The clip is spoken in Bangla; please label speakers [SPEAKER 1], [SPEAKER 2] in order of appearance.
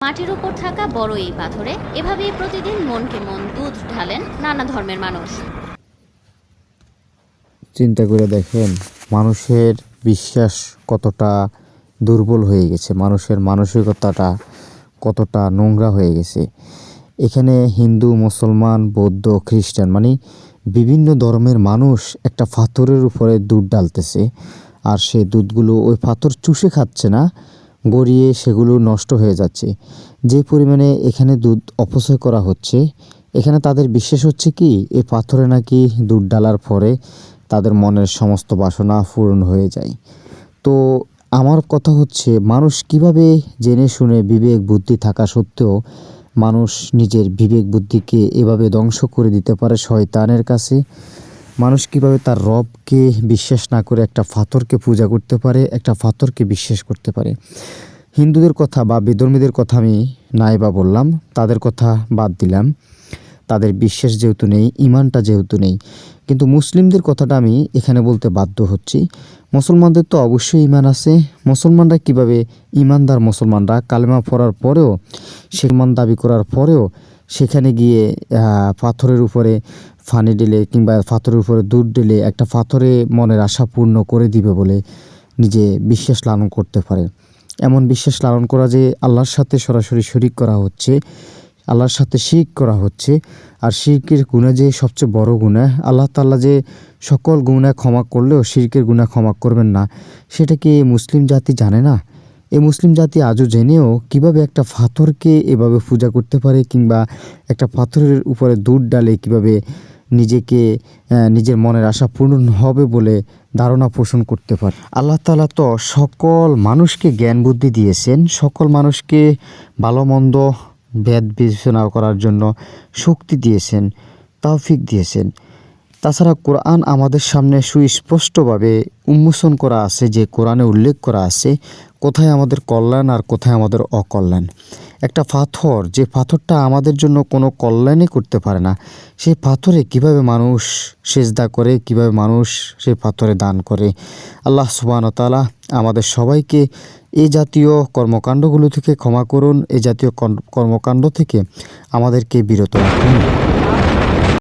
[SPEAKER 1] মাটির উপর থাকা বড় এই পাথরে এভাবেই প্রতিদিন মনকে মন দুধ ঢালেন নানা ধর্মের মানুষ।
[SPEAKER 2] চিন্তা করে দেখেন, মানুষের বিশ্বাস কতটা দুর্বল হয়ে গেছে, মানুষের মানসিকতাটা কতটা নোংরা হয়ে গেছে। এখানে হিন্দু, মুসলমান, বৌদ্ধ, খ্রিস্টান মানে বিভিন্ন ধর্মের মানুষ একটা পাথরের উপরে দুধ ডালতেছে আর সেই দুধগুলো ওই পাথর চুষে খাচ্ছে না গড়িয়ে সেগুলো নষ্ট হয়ে যাচ্ছে। যে পরিমাণে এখানে দুধ অপচয় করা হচ্ছে, এখানে তাদের বিশ্বাস হচ্ছে কি এই পাথরে নাকি দুধ ডালার পরে তাদের মনের সমস্ত বাসনা পূরণ হয়ে যায়। তো আমার কথা হচ্ছে, মানুষ কীভাবে জেনে শুনে বিবেক বুদ্ধি থাকা সত্ত্বেও মানুষ নিজের বিবেক বুদ্ধিকে এভাবে ধ্বংস করে দিতে পারে শয়তানের কাছে? মানুষ কীভাবে তার রবকে বিশ্বাস না করে একটা পাথরকে পূজা করতে পারে, একটা পাথরকে বিশ্বাস করতে পারে? হিন্দুদের কথা বা বিধর্মীদের কথা আমি নাই বা বললাম, তাদের কথা বাদ দিলাম। তাদের বিশ্বাস যেহেতু নেই ইমানটা যেহেতু নেই। কিন্তু মুসলিমদের কথাটা আমি এখানে বলতে বাধ্য হচ্ছি। মুসলমানদের তো অবশ্যই ইমান আছে। মুসলমানরা কীভাবে ইমানদার মুসলমানরা? কালেমা পড়ার পরেও সেমান দাবি করার পরেও সেখানে গিয়ে পাথরের উপরে ফানি দিলে কিংবা পাথরের উপরে দুধ দিলে একটা পাথরে মনের আশা পূর্ণ করে দিবে বলে নিজে বিশ্বাস লালন করতে পারে। এমন বিশ্বাস লালন করা যে আল্লাহর সাথে সরাসরি শরিক করা হচ্ছে, আল্লাহর সাথে শিখ করা হচ্ছে, আর শিরকের গুণা যে সবচেয়ে বড় গুণা আল্লাহ তাল্লাহ যে সকল গুণা ক্ষমা করলেও শিরকের গুণা ক্ষমা করবেন না, সেটা কি মুসলিম জাতি জানে না? এই মুসলিম জাতি আজও জেনেও কীভাবে একটা পাথরকে এভাবে পূজা করতে পারে কিংবা একটা পাথরের উপরে দুধ ডালে কীভাবে নিজেকে নিজের মনের আশা পূরণ হবে বলে ধারণা পোষণ করতে পারে। আল্লাহ তালা তো সকল মানুষকে জ্ঞান বুদ্ধি দিয়েছেন। সকল মানুষকে ভালো, মন্দ ভেদ বিবেচনা করার জন্য শক্তি দিয়েছেন, তৌফিক দিয়েছেন। তাছাড়া কোরআন আমাদের সামনে সুস্পষ্টভাবে উন্মোচন করা আছে, যে কোরআনে উল্লেখ করা আছে, কোথায় আমাদের কল্যাণ আর কোথায় আমাদের অকল্যাণ। একটা পাথর, যে পাথরটা আমাদের জন্য কোনো কল্যাণই করতে পারে না, সেই পাথরে কীভাবে মানুষ সেজদা করে, কীভাবে মানুষ সেই পাথরে দান করে? আল্লাহ সুবাহতালা আমাদের সবাইকে এই জাতীয় কর্মকাণ্ডগুলো থেকে ক্ষমা করুন এই জাতীয় কর্মকাণ্ড থেকে আমাদেরকে বিরত রাখুন।